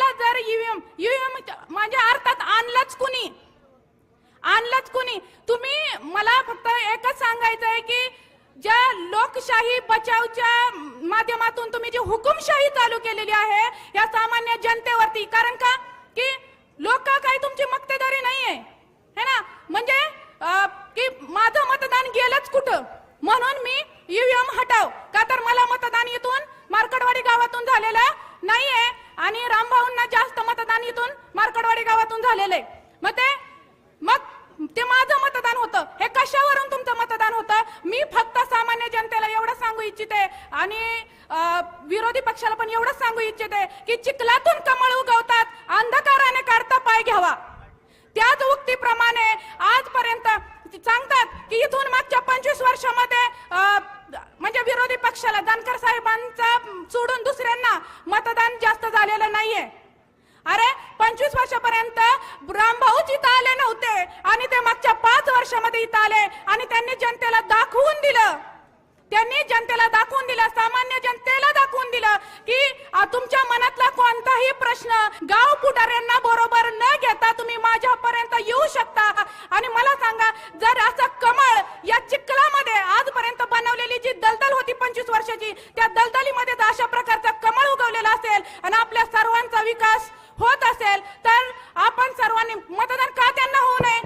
तर EVM EVM म्हणजे अर्थात आणलंच कुणी? आणलंच कुणी? तुम्ही मला फक्त एकच सांगायचं आहे की ज्या लोकशाही बचावच्या माध्यमातून तुम्ही जी हुकुमशाही चालू केलेली आहे या सामान्य जनतेवरती. कारण का? की लोक काही तुमची मक्तेदारी नाहीये. है ना? म्हणजे की माझं मतदान गेलंच कुठं? म्हणून मी ईव्हीएम हटाव. का तर मला मतदान इथून मार्कडवाडी गावातून झालेलं नाहीये. आणि रामभाऊंना जास्त मतदान इथून मार्कडवाडी गावातून झालेलं. आहे मग ते मग ते माझं मतदान होतं. हे कशावरून तुमचं मतदान होतं? मी फक्त सामान्य जनतेला एवढं सांगू इच्छिते आणि विरोधी पक्षाला पण एवढंच सांगू इच्छिते की चिखलातून कमळ उगवतात अंधकाराने काढता पाय घ्यावा. त्याच उक्तीप्रमाणे आजपर्यंत सांगतात की इथून मागच्या पंचवीस वर्षामध्ये म्हणजे विरोधी पक्षाला जानकर साहेबांचा सोडून दुसऱ्यांना मतदान जास्त झालेलं नाहीये. अरे पंचवीस वर्षापर्यंत रामभाऊच इथं आले नव्हते आणि ते मागच्या पाच वर्षामध्ये इथं आले आणि त्यांनी जनतेला दाखवून दिलं. त्यांनी जनतेला दाखवून दिलं सामान्य जनतेला दाखवून दिलं की तुमच्या मनातला कोणताही प्रश्न गाव पुढाऱ्यांना बरोबर न घेता तुम्ही माझ्यापर्यंत येऊ शकता आणि मला सांगा जर असं कमळ या चिखलामध्ये आजपर्यंत बनवलेली जी दलदल होती पंचवीस वर्षाची त्या दलदलीमध्ये जर अशा प्रकारचा कमळ उगवलेला असेल आणि आपल्या सर्वांचा विकास होत असेल तर आपण सर्वांनी मतदान का त्यांना होऊ नये?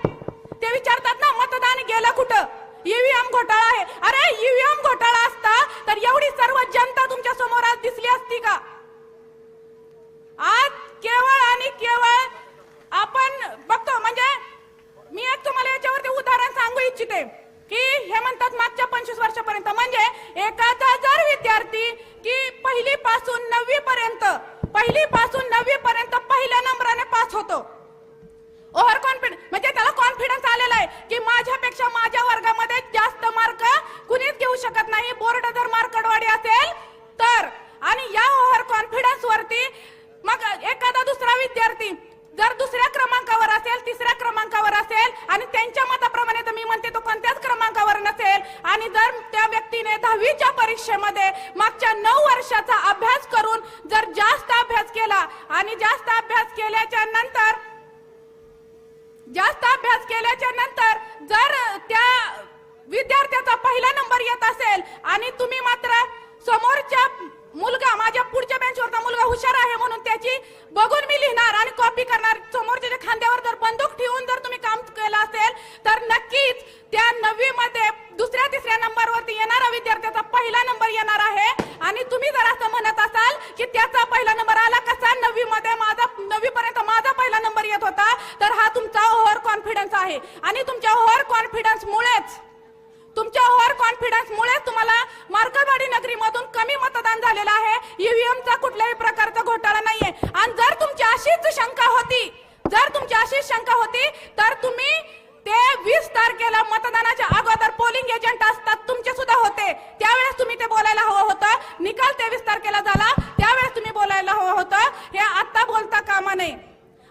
ते विचारतात ना मतदान गेलं कुठं? ईव्हीएम घोटाळा आहे. अरे ईव्हीएम घोटाळा असता तर एवढी सर्व जनता तुमच्यासमोर आज दिसली असती का? आज केवळ आणि केवळ आपण बघतो म्हणजे मी एक तुम्हाला याच्यावरती उदाहरण सांगू इच्छिते की हे म्हणतात मागच्या पंचवीस वर्षापर्यंत. म्हणजे एखादा विद्यार्थी की पहिली पासून नववी पर्यंत पहिली पासून नववी पर्यंत पहिल्या नंबराने पास होतो. ओव्हर कॉन्फिडन्स म्हणजे त्याला कॉन्फिडन्स आलेला आहे की माझ्यापेक्षा माझ्या वर्गामध्ये जास्त मार्क कुणीच घेऊ शकत नाही. बोर्ड जर मार्कडवाडी असेल तर. आणि या ओव्हर कॉन्फिडन्स वरती मग एखादा दुसरा विद्यार्थी जर दुसऱ्या क्रमांकावर असेल तिसऱ्या क्रमांकावर असेल आणि त्यांच्या मताप्रमाणे तर मी म्हणते तो कोणत्याच क्रमांकावर नसेल आणि जर त्या व्यक्तीने दहावीच्या परीक्षेमध्ये मागच्या नऊ वर्षाचा अभ्यास करून जर जास्त अभ्यास केला आणि जास्त अभ्यास केल्याच्यानंतर जास्त अभ्यास केल्याच्यानंतर जर त्या विद्यार्थ्याचा पहिला नंबर येत असेल आणि तुम्ही मात्र समोरच्या मुलगा माझ्या पुढच्या बेंचवरचा मुलगा हुशार आहे म्हणून त्याची बघून मी लिहिणार आणि कॉपी करणार समोरच्या खांद्यावर जर बंदूक ठेवून जर तुम्ही काम केलं असेल तर नक्कीच त्या नववीमध्ये दुसऱ्या तिसऱ्या नंबरवरती येणारा विद्यार्थ्याचा पहिला नंबर येणार आहे. आणि तुम्ही जर असं म्हणत असाल की त्याचा पहिला नंबर आला कसा नववी मध्ये माझा नववी पर्यंत माझा पहिला नंबर येत होता तर हा तुमचा ओव्हर कॉन्फिडन्स आहे. आणि तुमच्या ओव्हर कॉन्फिडन्स मुळेच तुमच्या ओव्हर कॉन्फिडन्स मुळे तुम्हाला मार्कवाडी नगरीमधून कमी मतदान झालेलं आहे. ईव्हीएम चा कुठल्याही प्रकारचा घोटाळा नाहीये. आणि जर तुमची अशीच शंका होती जर तुमची अशीच शंका होती तर तुम्ही वीस तारखेला मतदानाच्या अगोदर पोलिंग एजंट असतात तुमचे सुद्धा होते. त्यावेळेस तुम्ही ते बोलायला हवं होतं. निकाल तेवीस तारखेला झाला त्यावेळेस तुम्ही बोलायला हवं होतं हे आता बोलता कामा नये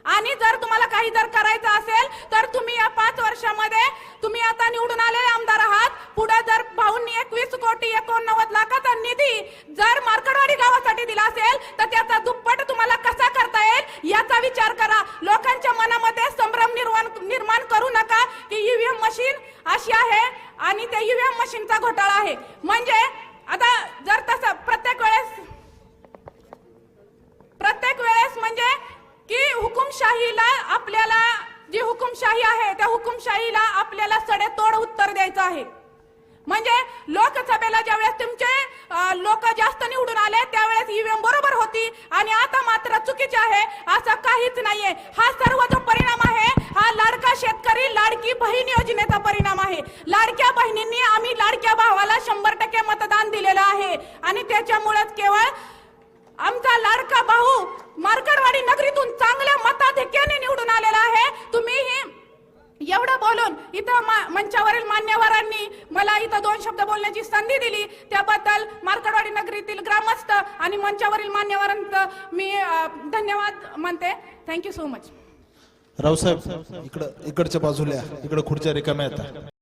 आणि जर तुम्हाला काही जर करायचं असेल तर तुम्ही या पाच वर्षामध्ये तुम्ही आता निवडून आलेले आमदार आहात पुढे जर भाऊंनी एकवीस कोटी एकोणनव्वद लाखाचा निधी जर मार्कडवाडी गावासाठी दिला असेल तर त्याचा दुप्पट तुम्हाला कसा करता येईल याचा विचार करा. लोकांच्या मनामध्ये संभ्रम निर्माण निर्माण करू नका की ईव्हीएम मशीन अशी आहे आणि त्या ईव्हीएम मशीनचा घोटाळा आहे. म्हणजे आता जर तसं प्रत्येक वेळेस प्रत्येक वेळेस म्हणजे की हुकुमशाहीला आपल्याला जी हुकुमशाही आहे त्या हुकुमशाहीला आपल्याला सडेतोड उत्तर द्यायचं आहे. म्हणजे लोकसभेला ज्यावेळेस तुमचे लोक जास्त निवडून आले त्यावेळेस ईव्हीएम बरोबर होती आणि आता मात्र आहे असं काहीच नाहीये. हा सर्व जो परिणाम आहे. हा लाडका शेतकरी लाडकी बहीण योजनेचा परिणाम आहे. लाडक्या बहिणींनी आम्ही लाडक्या भावाला शंभर टक्के मतदान दिलेलं आहे. आणि त्याच्यामुळेच केवळ आमचा लाडका भाऊ मार्कडवाडी नगरीतून चांगल्या मताधिक्याने निवडून आलेला आहे. तुम्ही एवढं बोलून इथं मा- मंचावरील मान्यवरांनी मला इथं दोन शब्द बोलण्याची संधी दिली. त्याबद्दल मार्कडवाडी नगरीतील ग्रामस्थ आणि मंचावरील मान्यवरांचं मी धन्यवाद म्हणते. थँक्यू सो मच रावसाहेब इकडं इकडच्या बाजूला इकडं खुर्च्या रिकाम्या